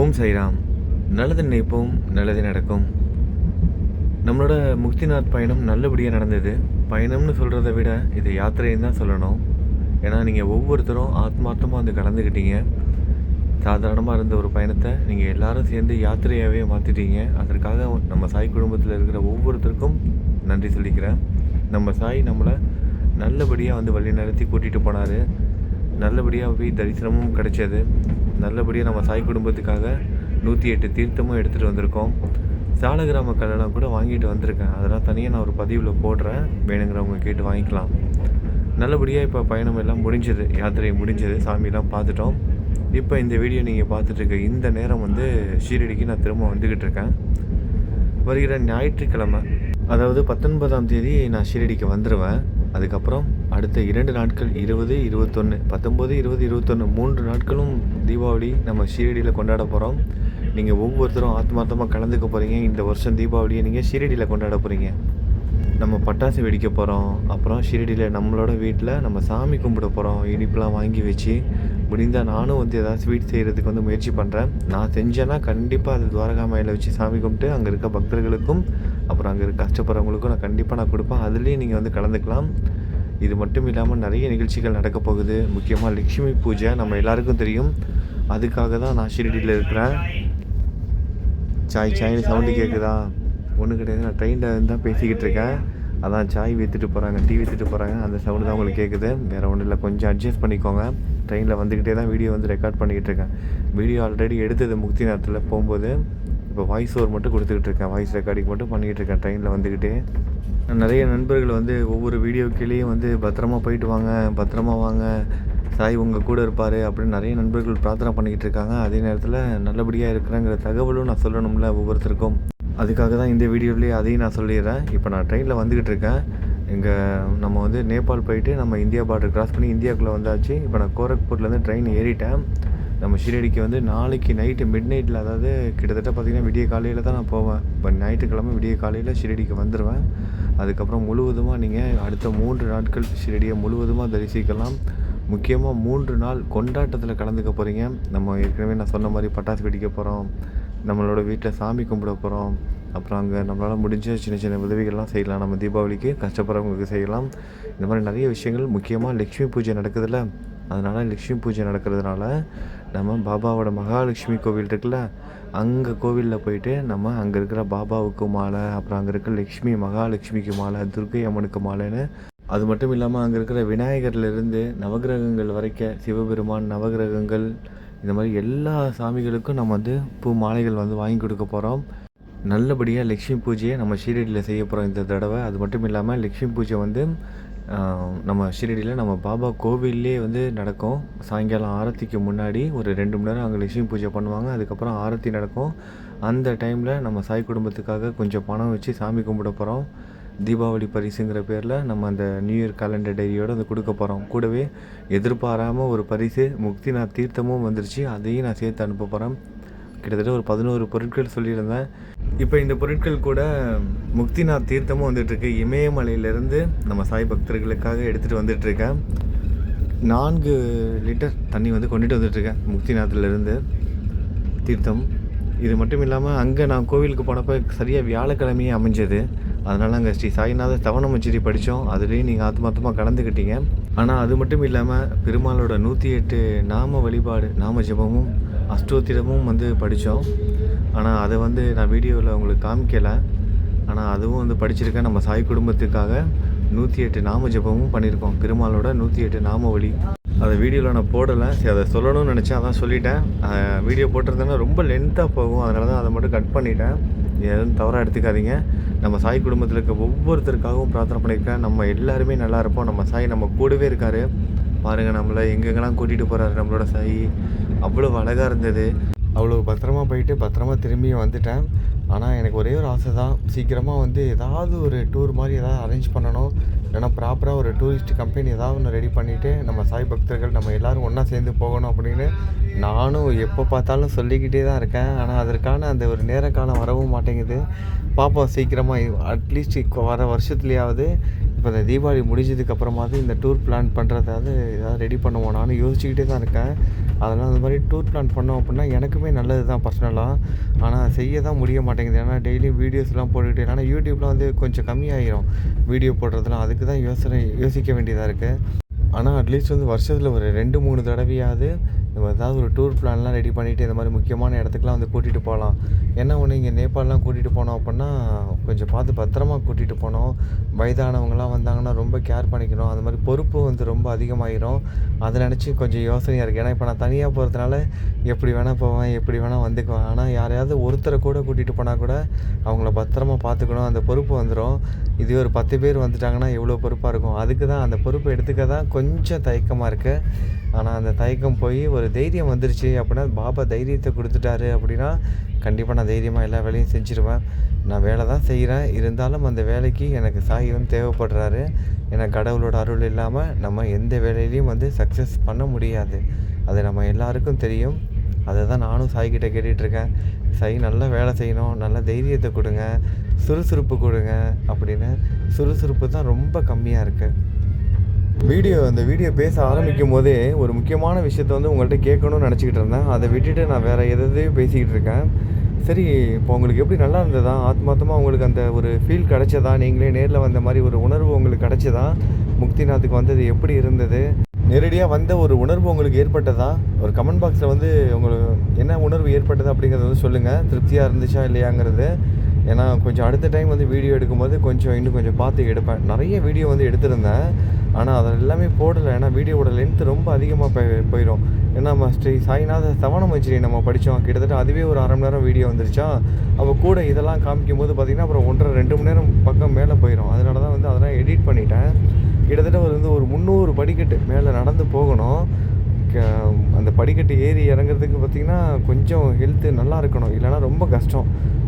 ஓம் சைராம். நல்லது நினைப்போம் நல்லது நடக்கும். நம்மளோட முக்திநாத் பயணம் நல்லபடியாக நடந்தது. பயணம்னு சொல்கிறத விட இது யாத்திரைன்னு தான் சொல்லணும். ஏன்னா நீங்கள் ஒவ்வொருத்தரும் ஆத்மார்த்தமாக வந்து கலந்துக்கிட்டீங்க சாதாரணமாக இருந்த ஒரு பயணத்தை நீங்கள் எல்லாரும் சேர்ந்து யாத்திரையாகவே மாற்றிட்டீங்க அதற்காக நம்ம சாய் குடும்பத்தில் இருக்கிற ஒவ்வொருத்தருக்கும் நன்றி சொல்லிக்கிறேன். நம்ம சாய் நம்மளை நல்லபடியாக வந்து வழி நடத்தி கூட்டிகிட்டு போனார். நல்லபடியாக போய் தரிசனமும் கிடைச்சது. நல்லபடியாக நம்ம சாய் குடும்பத்துக்காக நூற்றி எட்டு தீர்த்தமும் எடுத்துகிட்டு வந்திருக்கோம். சாலகிராம கல்லெல்லாம் கூட வாங்கிட்டு வந்திருக்கேன். அதெல்லாம் தனியாக நான் ஒரு பதிவில் போடுறேன். வேணுங்கிறவங்க கேட்டு வாங்கிக்கலாம். நல்லபடியாக இப்போ பயணம் எல்லாம் முடிஞ்சது. யாத்திரை முடிஞ்சது. சாமியெல்லாம் பார்த்துட்டோம். இப்போ இந்த வீடியோ நீங்கள் பார்த்துட்ருக்க இந்த நேரம் வந்து ஷீரடிக்கு நான் திரும்ப வந்துக்கிட்டு இருக்கேன். வருகிற ஞாயிற்றுக்கிழமை அதாவது பத்தொன்பதாம் தேதி நான் ஷீரடிக்கு வந்துடுவேன் அதுக்கப்புறம் அடுத்த இரண்டு நாட்கள் இருபது இருபத்தொன்று பத்தொம்போது இருபது இருபத்தொன்று மூன்று நாட்களும் தீபாவளி நம்ம ஷீரடியில் கொண்டாட போகிறோம் நீங்கள் ஒவ்வொருத்தரும் ஆத்மார்த்தமாக கலந்துக்க போகிறீங்க இந்த வருஷம் தீபாவளியை நீங்கள் ஷீரடியில் கொண்டாட போகிறீங்க நம்ம பட்டாசு வெடிக்க போகிறோம் அப்புறம் ஷீரடியில் நம்மளோட வீட்டில் நம்ம சாமி கும்பிட போகிறோம் இனிப்புலாம் வாங்கி வச்சு முடிந்தால் நானும் வந்து எதாவது ஸ்வீட் செய்கிறதுக்கு வந்து முயற்சி பண்ணுறேன் நான் செஞ்சேன்னா கண்டிப்பாக அது துவாரகா மயில வச்சு சாமி கும்பிட்டு அங்கே இருக்க பக்தர்களுக்கும் அப்புறம் அங்கே இருக்க கஷ்டப்படுறவங்களுக்கும் நான் கண்டிப்பாக நான் கொடுப்பேன். அதுலேயும் நீங்கள் வந்து கலந்துக்கலாம். இது மட்டும் இல்லாமல் நிறைய நிகழ்ச்சிகள் நடக்க போகுது. முக்கியமாக லக்ஷ்மி பூஜை நம்ம எல்லாருக்கும் தெரியும். அதுக்காக தான் நான் ஷிரடியில் இருக்கிறேன். சாய் சாய்னு சவுண்டு கேட்குதா ஒன்றும் கிடையாது. நான் ட்ரெயினில் தான் பேசிக்கிட்டு இருக்கேன். அதான் சாய் விற்றுட்டு போகிறாங்க டீ விற்றுட்டு போகிறாங்க அந்த சவுண்டு தான் உங்களுக்கு கேட்குது வேறு ஒன்றும் இல்லை. கொஞ்சம் அட்ஜஸ்ட் பண்ணிக்கோங்க. ட்ரெயினில் வந்துக்கிட்டே தான் வீடியோ வந்து ரெக்கார்ட் பண்ணிக்கிட்டு இருக்கேன். வீடியோ ஆல்ரெடி எடுத்தது முக்தி நேரத்தில் போகும்போது. இப்போ வாய்ஸ் ஓவர் மட்டும் கொடுத்துக்கிட்டு இருக்கேன். வாய்ஸ் ரெக்கார்டிங் மட்டும் பண்ணிக்கிட்டு இருக்கேன். ட்ரெயினில் வந்துக்கிட்டே. நிறைய நண்பர்கள் வந்து ஒவ்வொரு வீடியோ கீழேயும் வந்து பத்திரமா போயிட்டு வாங்க பத்திரமா வாங்க. சாய் உங்கள் கூட இருப்பார் அப்படின்னு நிறைய நண்பர்கள் பிரார்த்தனை பண்ணிக்கிட்டு இருக்காங்க. அதே நேரத்தில் நல்லபடியாக இருக்கிறேங்கிற தகவலும் நான் சொல்லணும்ல ஒவ்வொருத்தருக்கும். அதுக்காக தான் இந்த வீடியோலேயே அதையும் நான் சொல்லிடுறேன். இப்போ நான் ட்ரெயினில் வந்துக்கிட்டு இருக்கேன். இங்கே நம்ம வந்து நேபாள் போயிட்டு நம்ம இந்தியா பார்டர் கிராஸ் பண்ணி இந்தியாவுக்குள்ளே வந்தாச்சு. இப்போ நான் கோரக்பூர்லேருந்து ட்ரெயின் ஏறிட்டேன். நம்ம ஷீரடிக்கு வந்து நாளைக்கு நைட்டு மிட் நைட்டில் அதாவது கிட்டத்தட்ட பார்த்திங்கன்னா விடிய காலையில் தான் நான் போவேன். இப்போ ஞாயிற்றுக்கிழமை விடிய காலையில் ஷீரடிக்கு வந்துடுவேன் அதுக்கப்புறம் முழுவதுமாக நீங்கள் அடுத்த மூன்று நாட்கள் ஷீரடியை முழுவதுமாக தரிசிக்கலாம். முக்கியமாக மூன்று நாள் கொண்டாட்டத்தில் கலந்துக்க போகிறீங்க நம்ம ஏற்கனவே நான் சொன்ன மாதிரி பட்டாசு வெடிக்க போகிறோம் நம்மளோட வீட்டில் சாமி கும்பிட போகிறோம் அப்புறம் அங்கே நம்மளால் முடிஞ்ச சின்ன சின்ன உதவிகள்லாம் செய்யலாம். நம்ம தீபாவளிக்கு கஷ்டப்படுறவங்களுக்கு செய்யலாம். இந்த மாதிரி நிறைய விஷயங்கள். முக்கியமாக லக்ஷ்மி பூஜை நடக்குதுல்ல. அதனால் லக்ஷ்மி பூஜை நடக்கிறதுனால நம்ம பாபாவோட மகாலட்சுமி கோவில் இருக்குல்ல அங்கே கோவிலில் போயிட்டு நம்ம அங்கே இருக்கிற பாபாவுக்கு மாலை அப்புறம் அங்கே இருக்கிற லக்ஷ்மி மகாலட்சுமிக்கு மாலை துர்க்கை அம்மனுக்கு மாலைன்னு அது மட்டும் இல்லாமல் அங்கே இருக்கிற விநாயகர்லேருந்து நவகிரகங்கள் வரைக்கும் சிவபெருமான் நவகிரகங்கள் இந்த மாதிரி எல்லா சாமிகளுக்கும் நம்ம வந்து பூ மாலைகள் வந்து வாங்கி கொடுக்க போகிறோம் நல்லபடியாக லக்ஷ்மி பூஜையை நம்ம ஷீரடியில் செய்ய போகிறோம் இந்த தடவை. அது மட்டும் இல்லாமல் லக்ஷ்மி பூஜை வந்து நம்ம ஷிரடியில் நம்ம பாபா கோவில்லே வந்து நடக்கும். சாயங்காலம் ஆரத்திக்கு முன்னாடி ஒரு ரெண்டு மணி நேரம் அங்கே லட்சுமி பூஜை பண்ணுவாங்க. அதுக்கப்புறம் ஆரத்தி நடக்கும். அந்த டைமில் நம்ம சாய் குடும்பத்துக்காக கொஞ்சம் பணம் வச்சு சாமி கும்பிட போகிறோம் தீபாவளி பரிசுங்கிற பேரில் நம்ம அந்த நியூ இயர் கேலண்டர் டைரியோடு அதை கொடுக்க போகிறோம் கூடவே எதிர்பாராமல் ஒரு பரிசு முக்திநாத் தீர்த்தமும் வந்துருச்சு. அதையும் நான் சேர்த்து அனுப்ப போகிறேன் கிட்டத்தட்ட ஒரு பதினோரு பொருட்கள் சொல்லியிருந்தேன். இப்போ இந்த பொருட்கள் கூட முக்திநாத் தீர்த்தமும் வந்துட்டுருக்கு. இமயமலையிலேருந்து நம்ம சாய் பக்தர்களுக்காக எடுத்துகிட்டு வந்துட்டுருக்கேன். நான்கு லிட்டர் தண்ணி வந்து கொண்டுட்டு வந்துட்டுருக்கேன் முக்திநாத்லேருந்து தீர்த்தம். இது மட்டும் இல்லாமல் அங்கே நான் கோவிலுக்கு போனப்போ சரியாக வியாழக்கிழமையே அமைஞ்சது. அதனால் அங்கே ஸ்ரீ சாய்நாத தவணமச்சிரி படித்தோம் அதுலேயும் நீங்கள் ஆத்மாத்தமாக கலந்துக்கிட்டீங்க. ஆனால் அது மட்டும் இல்லாமல் பெருமாளோட நூற்றி எட்டு நாம வழிபாடு நாம ஜெபமும் அஷ்டோத்திரமும் வந்து படித்தோம். ஆனால் அதை வந்து நான் வீடியோவில் உங்களுக்கு காமிக்கலை. ஆனால் அதுவும் வந்து படிச்சிருக்கேன் நம்ம சாய் குடும்பத்துக்காக நூற்றி எட்டு நாம ஜெபமும் பண்ணியிருக்கோம். பெருமாளோட நூற்றி எட்டு நாம வழி அதை வீடியோவில் நான் போடலை. சரி அதை சொல்லணும்னு நினச்சேன் அதான் சொல்லிட்டேன். வீடியோ போட்டிருந்தேன்னா ரொம்ப லென்த்தாக போகும். அதனால தான் அதை மட்டும் கட் பண்ணிட்டேன். எதுவும் தவறாக எடுத்துக்காதீங்க. நம்ம சாய் குடும்பத்தில் இருக்க ஒவ்வொருத்தருக்காகவும் பிரார்த்தனை பண்ணியிருக்கேன். நம்ம எல்லாருமே நல்லா இருப்போம். நம்ம சாய் நம்ம கூடவே இருக்கார். பாருங்கள் நம்மளை எங்கெங்கெல்லாம் கூட்டிகிட்டு போகிறாரு நம்மளோட சாய். அவ்வளோ அழகாக இருந்தது. அவ்வளோ பத்திரமா போயிட்டு பத்திரமா திரும்பி வந்துட்டேன். ஆனால் எனக்கு ஒரே ஒரு ஆசை தான் சீக்கிரமாக வந்து ஏதாவது ஒரு டூர் மாதிரி ஏதாவது அரேஞ்ச் பண்ணணும். ஏன்னா ப்ராப்பராக ஒரு டூரிஸ்ட் கம்பெனி ஏதாவது ஒன்று ரெடி பண்ணிவிட்டு நம்ம சாய் பக்தர்கள் நம்ம எல்லோரும் ஒன்றா சேர்ந்து போகணும் அப்படின்னு நானும் எப்போ பார்த்தாலும் சொல்லிக்கிட்டே தான் இருக்கேன். ஆனால் அதற்கான அந்த ஒரு நேர காலம் வரவும் மாட்டேங்குது. பார்ப்போம் சீக்கிரமாக அட்லீஸ்ட் வர வருஷத்துலையாவது இப்போ இந்த தீபாவளி முடிஞ்சதுக்கப்புறமாவது இந்த டூர் பிளான் பண்ணுறதாவது ஏதாவது ரெடி பண்ணுவோம். நானும் யோசிச்சுக்கிட்டே தான் இருக்கேன். அதனால் அந்த மாதிரி டூர் பிளான் பண்ணோம் அப்படின்னா எனக்குமே நல்லது தான் பர்சனலாக ஆனால் செய்ய தான் முடிய மாட்டேங்குது. ஏன்னா டெய்லி வீடியோஸ்லாம் போட்டுக்கிட்டு ஏன்னா யூடியூப்லாம் வந்து கொஞ்சம் கம்மியாயிரும். வீடியோ போடுறதுலாம் அதுக்கு தான் யோசனை யோசிக்க வேண்டியதாக இருக்குது ஆனால் அட்லீஸ்ட் வந்து வருஷத்தில் ஒரு ரெண்டு மூணு தடவையாவது நம்ம ஏதாவது ஒரு டூர் பிளான்லாம் ரெடி பண்ணிவிட்டு இந்த மாதிரி முக்கியமான இடத்துக்குலாம் வந்து கூட்டிகிட்டு போகலாம். ஏன்னா ஒன்று இங்கே நேபாளெலாம் கூட்டிகிட்டு போனோம் அப்படின்னா கொஞ்சம் பார்த்து பத்திரமா கூட்டிகிட்டு போனோம். வயதானவங்களாம் வந்தாங்கன்னா ரொம்ப கேர் பண்ணிக்கணும். அந்த மாதிரி பொறுப்பு வந்து ரொம்ப அதிகமாகிடும் அதை நினச்சி கொஞ்சம் யோசனையாக இருக்குது ஏன்னா இப்போ நான் தனியாக போகிறதுனால எப்படி வேணால் போவேன் எப்படி வேணால் வந்துக்குவேன். ஆனால் யாரையாவது ஒருத்தரை கூட கூட்டிகிட்டு போனால் கூட அவங்கள பத்திரமா பார்த்துக்கணும். அந்த பொறுப்பு வந்துடும் இதே ஒரு பத்து பேர் வந்துட்டாங்கன்னா எவ்வளோ பொறுப்பாக இருக்கும். அதுக்கு தான் அந்த பொறுப்பை எடுத்துக்க தான் கொஞ்சம் தயக்கமாக இருக்குது ஆனால் அந்த தயக்கம் போய் ஒரு தைரியம் வந்துருச்சு அப்படின்னா பாபா தைரியத்தை கொடுத்துட்டாரு அப்படின்னா கண்டிப்பாக நான் தைரியமாக எல்லா வேலையும் செஞ்சுருவேன். நான் வேலை தான் செய்கிறேன் இருந்தாலும் அந்த வேலைக்கு எனக்கு சாய் வந்து தேவைப்படுறாரு. ஏன்னா கடவுளோட அருள் இல்லாமல் நம்ம எந்த வேலையிலையும் வந்து சக்ஸஸ் பண்ண முடியாது. அது நம்ம எல்லாருக்கும் தெரியும். அதை தான் நானும் சாய்கிட்ட கேட்டுட்ருக்கேன். சாய் நல்லா வேலை செய்யணும். நல்ல தைரியத்தை கொடுங்க. சுறுசுறுப்பு கொடுங்க அப்படின்னு. சுறுசுறுப்பு தான் ரொம்ப கம்மியாக இருக்குது வீடியோ அந்த வீடியோ பேச ஆரம்பிக்கும் போதே ஒரு முக்கியமான விஷயத்த வந்து உங்கள்கிட்ட கேட்கணும்னு நினச்சிக்கிட்டு இருந்தேன். அதை விட்டுட்டு நான் வேறு எதையும் பேசிக்கிட்டு இருக்கேன். சரி இப்போ உங்களுக்கு எப்படி நல்லா இருந்ததா? ஆத்மாத்தமாக உங்களுக்கு அந்த ஒரு ஃபீல் கிடச்சதா? நீங்களே நேரில் வந்த மாதிரி ஒரு உணர்வு உங்களுக்கு கிடச்சதா? முக்திநாத்துக்கு வந்தது எப்படி இருந்தது? நேரடியாக வந்த ஒரு உணர்வு உங்களுக்கு ஏற்பட்டதா? ஒரு கமெண்ட் பாக்ஸில் வந்து உங்களுக்கு என்ன உணர்வு ஏற்பட்டது அப்படிங்கிறத வந்து சொல்லுங்கள் திருப்தியாக இருந்துச்சா இல்லையாங்கிறது. ஏன்னா கொஞ்சம் அடுத்த டைம் வந்து வீடியோ எடுக்கும்போது கொஞ்சம் இன்னும் கொஞ்சம் பார்த்து எடுப்பேன். நிறைய வீடியோ வந்து எடுத்திருந்தேன். ஆனால் அதை எல்லாமே போடலை. ஏன்னா வீடியோவோட லென்த் ரொம்ப அதிகமாக போய் போயிடும் ஏன்னா நம்ம ஸ்ரீ சாய்நாத சவண மச்சிரி நம்ம படித்தோம் கிட்டத்தட்ட அதுவே ஒரு அரை மணி நேரம் வீடியோ வந்துருச்சா? அப்போ கூட இதெல்லாம் காமிக்கும் போது பார்த்திங்கன்னா அப்புறம் ஒன்றரை ரெண்டு மணி நேரம் பக்கம் மேலே போயிடும் அதனால தான் வந்து அதெல்லாம் எடிட் பண்ணிட்டேன். கிட்டத்தட்ட ஒரு வந்து ஒரு முந்நூறு படிக்கட்டு மேலே நடந்து போகணும். அந்த படிக்கட்டு ஏறி இறங்குறதுக்கு பார்த்திங்கன்னா கொஞ்சம் ஹெல்த்து நல்லா இருக்கணும். இல்லைன்னா ரொம்ப கஷ்டம்.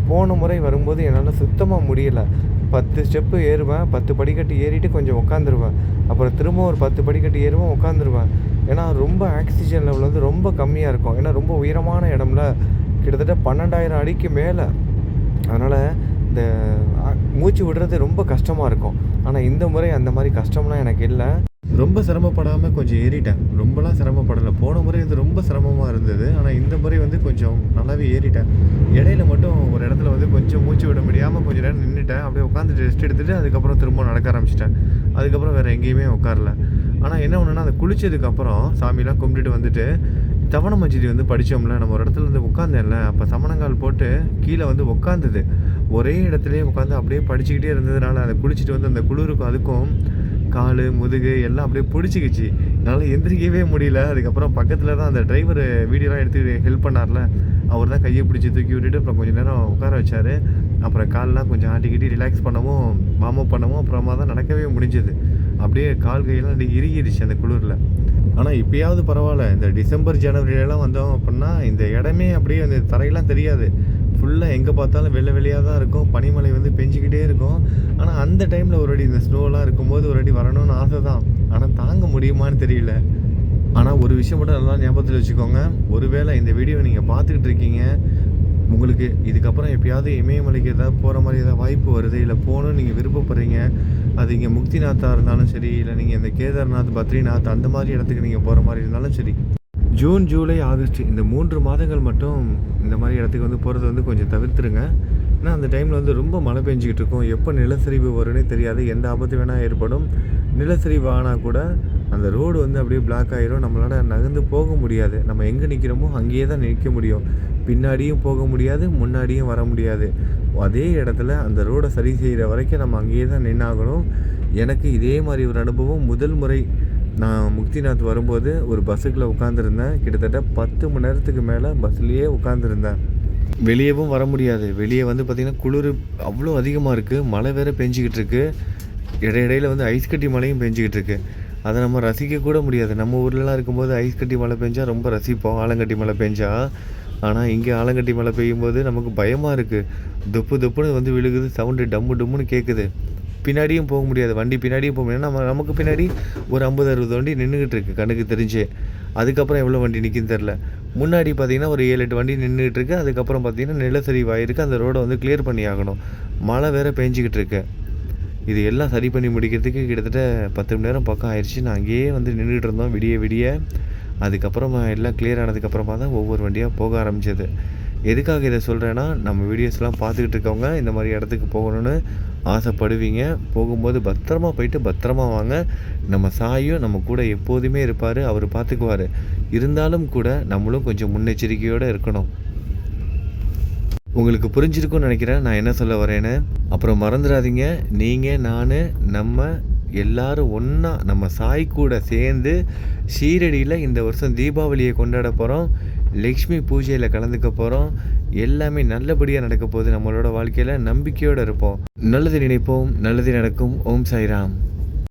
போன முறை வரும்போது என்னால் சுத்தமாக முடியலை. பத்து ஸ்டெப்பு ஏறுவேன் பத்து படிக்கட்டு ஏறிட்டு கொஞ்சம் உட்காந்துருவேன் அப்புறம் திரும்ப ஒரு பத்து படிக்கட்டு ஏறுவேன் உட்காந்துருவேன் ஏன்னா ரொம்ப ஆக்சிஜன் லெவல் வந்து ரொம்ப கம்மியாக இருக்கும். ஏன்னா ரொம்ப உயரமான இடம்ல கிட்டத்தட்ட பன்னெண்டாயிரம் அடிக்கு மேலே. அதனால் இந்த விடுறது ரொம்ப கஷ்டமாக இருக்கும். ஆனால் இந்த முறை அந்த மாதிரி கஷ்டம்லாம் எனக்கு இல்லை. ரொம்ப சிரமப்படாமல் கொஞ்சம் ஏறிட்டேன். ரொம்பலாம் சிரமப்படலை. போன முறை வந்து ரொம்ப சிரமமாக இருந்தது. ஆனால் இந்த முறை வந்து கொஞ்சம் நல்லாவே ஏறிட்டேன். இடையில மட்டும் ஒரு இடத்துல வந்து கொஞ்சம் மூச்சு விட முடியாமல் கொஞ்சம் நேரம் நின்றுட்டேன் அப்படியே உட்காந்துட்டு ரெஸ்ட் எடுத்துகிட்டு அதுக்கப்புறம் திரும்ப நடக்க ஆரம்பிச்சிட்டேன். அதுக்கப்புறம் வேறு எங்கேயுமே உட்காரல. ஆனால் என்ன ஒன்றுனா அதை குளித்ததுக்கப்புறம் சாமிலாம் கும்பிட்டுட்டு வந்துட்டு தவண மஞ்சிரி வந்து படித்தோம்ல நம்ம ஒரு இடத்துல வந்து உட்காந்தேன்ல அப்போ சமணங்கால் போட்டு கீழே வந்து உட்காந்துது ஒரே இடத்துலேயே உட்காந்து அப்படியே படிச்சுக்கிட்டே இருந்ததுனால அதை குளிச்சுட்டு வந்து அந்த குளிருக்கும் அதுக்கும் கால் முதுகு எல்லாம் அப்படியே பிடிச்சிக்கிச்சு. என்னால் எந்திரிக்கவே முடியல. அதுக்கப்புறம் பக்கத்தில் தான் அந்த டிரைவர் வீடியோலாம் எடுத்து ஹெல்ப் பண்ணார்ல. அவர் தான் கையை பிடிச்சி தூக்கி விட்டுட்டு அப்புறம் கொஞ்சம் நேரம் உட்கார வச்சார். அப்புறம் கால்லாம் கொஞ்சம் ஆட்டிக்கிட்டு ரிலாக்ஸ் பண்ணவும் வார்ம் பண்ணவும் அப்புறமா தான் நடக்கவே முடிஞ்சது. அப்படியே கால் கையெல்லாம் அப்படி இறுகிடுச்சு அந்த குளிரில். ஆனால் இப்பயாவது பரவாயில்ல. இந்த டிசம்பர் ஜனவரியிலலாம் வந்தோம் அப்படின்னா இந்த இடமே அப்படியே அந்த தரையெல்லாம் தெரியாது. ஃபுல்லாக எங்கே பார்த்தாலும் வெள்ளை வெளியாக தான் இருக்கும். பனிமலை வந்து பெஞ்சிக்கிட்டே இருக்கும். ஆனால் அந்த டைமில் ஒரு அடி இந்த ஸ்னோலாம் இருக்கும்போது ஒரு அடி வரணும்னு ஆசை தான். ஆனால் தாங்க முடியுமான்னு தெரியல. ஆனால் ஒரு விஷயம் மட்டும் நல்லா ஞாபகத்தில் வச்சுக்கோங்க. ஒருவேளை இந்த வீடியோ நீங்கள் பார்த்துக்கிட்டு இருக்கீங்க. உங்களுக்கு இதுக்கப்புறம் எப்பயாவது இமயமலைக்கு ஏதாவது போகிற மாதிரி ஏதாவது வாய்ப்பு வருது இல்லை போகணும்னு நீங்கள் விருப்பப்படுறீங்க அது இங்கே முக்திநாத்தாக இருந்தாலும் சரி இல்லை நீங்கள் இந்த கேதார்நாத் பத்ரிநாத் அந்த மாதிரி இடத்துக்கு நீங்கள் போகிற மாதிரி இருந்தாலும் சரி. ஜூன் ஜூலை ஆகஸ்ட் இந்த மூன்று மாதங்கள் மட்டும் இந்த மாதிரி இடத்துக்கு வந்து போகிறது வந்து கொஞ்சம் தவிர்த்துருங்க. ஏன்னா அந்த டைமில் வந்து ரொம்ப மழை பெஞ்சிக்கிட்டு இருக்கும். எப்போ நிலச்சரிவு வரும்னே தெரியாது. எந்த ஆபத்து வேணால் ஏற்படும். நிலச்சரிவு ஆனால் கூட அந்த ரோடு வந்து அப்படியே பிளாக் ஆகிரும் நம்மளால் நகர்ந்து போக முடியாது. நம்ம எங்கே நிற்கிறோமோ அங்கேயே தான் நிற்க முடியும். பின்னாடியும் போக முடியாது. முன்னாடியும் வர முடியாது. அதே இடத்துல அந்த ரோடை சரி செய்கிற வரைக்கும் நம்ம அங்கேயே தான் நின்னாகணும். எனக்கு இதே மாதிரி ஒரு அனுபவம் முதல் முறை நான் முக்திநாத் வரும்போது ஒரு பஸ்ஸுக்குள்ளே உட்காந்துருந்தேன் கிட்டத்தட்ட பத்து மணி நேரத்துக்கு மேலே பஸ்லேயே உட்காந்துருந்தேன் வெளியவும் வர முடியாது. வெளியே வந்து பார்த்திங்கன்னா குளிர் அவ்வளோ அதிகமாக இருக்குது மழை வேற பெஞ்சிக்கிட்டு இருக்குது இடையிடையில் வந்து ஐஸ் கட்டி மழையும் பெஞ்சிக்கிட்டு இருக்குது அதை நம்ம ரசிக்க கூட முடியாது. நம்ம ஊர்லலாம் இருக்கும்போது ஐஸ் கட்டி மழை பெஞ்சால் ரொம்ப ரசிப்போம். ஆலங்கட்டி மழை பெஞ்சால் ஆனால் இங்கே ஆலங்கட்டி மழை பெய்யும்போது நமக்கு பயமாக இருக்குது துப்பு தொப்புன்னு வந்து விழுகுது. சவுண்டு டம்மு டம்முன்னு கேட்குது பின்னாடியும் போக முடியாது. வண்டி பின்னாடியும் போக முடியாது. நம்ம நமக்கு பின்னாடி ஒரு ஐம்பது அறுபது வண்டி நின்றுக்கிட்டு இருக்கு. கண்ணுக்கு தெரிஞ்சு. அதுக்கப்புறம் எவ்வளோ வண்டி நிற்கின்னு தெரில முன்னாடி பார்த்திங்கன்னா ஒரு ஏழு எட்டு வண்டி நின்றுட்டு இருக்கு. அதுக்கப்புறம் பார்த்திங்கன்னா நிலச்சரிவு ஆகிருக்கு அந்த ரோடை வந்து கிளியர் பண்ணி ஆகணும். மழை வேற பெஞ்சிக்கிட்டு இருக்கு. இது எல்லாம் சரி பண்ணி முடிக்கிறதுக்கு கிட்டத்தட்ட பத்து மணி நேரம் பக்கம் ஆயிடுச்சு நான் அங்கேயே வந்து நின்றுட்டு இருந்தோம். விடிய விடிய. அதுக்கப்புறமா எல்லாம் கிளியர் ஆனதுக்கப்புறமா தான் ஒவ்வொரு வண்டியாக போக ஆரம்பிச்சது. எதுக்காக இதை சொல்கிறேன்னா நம்ம வீடியோஸ்லாம் பார்த்துக்கிட்டு இருக்கவங்க இந்த மாதிரி இடத்துக்கு போகணும்னு ஆசைப்படுவீங்க. போகும்போது பத்திரமா போயிட்டு பத்திரமா வாங்க. நம்ம சாயும் நம்ம கூட எப்போதுமே இருப்பார் அவர் பார்த்துக்குவார். இருந்தாலும் கூட நம்மளும் கொஞ்சம் முன்னெச்சரிக்கையோடு இருக்கணும். உங்களுக்கு புரிஞ்சிருக்கும்னு நினைக்கிறேன். நான் என்ன சொல்ல வரேன்னு? அப்புறம் மறந்துடாதீங்க. நீங்கள் நான் நம்ம எல்லாரும் ஒன்றா நம்ம சாய் கூட சேர்ந்து ஷீரடியில் இந்த வருஷம் தீபாவளியை கொண்டாட போகிறோம் லக்ஷ்மி பூஜையில் கலந்துக்க போகிறோம் எல்லாமே நல்லபடியாக நடக்க போகுது நம்மளோட வாழ்க்கையில். நம்பிக்கையோடு இருப்போம். நல்லது நினைப்போம். நல்லது நடக்கும். ஓம் சாய்ராம்.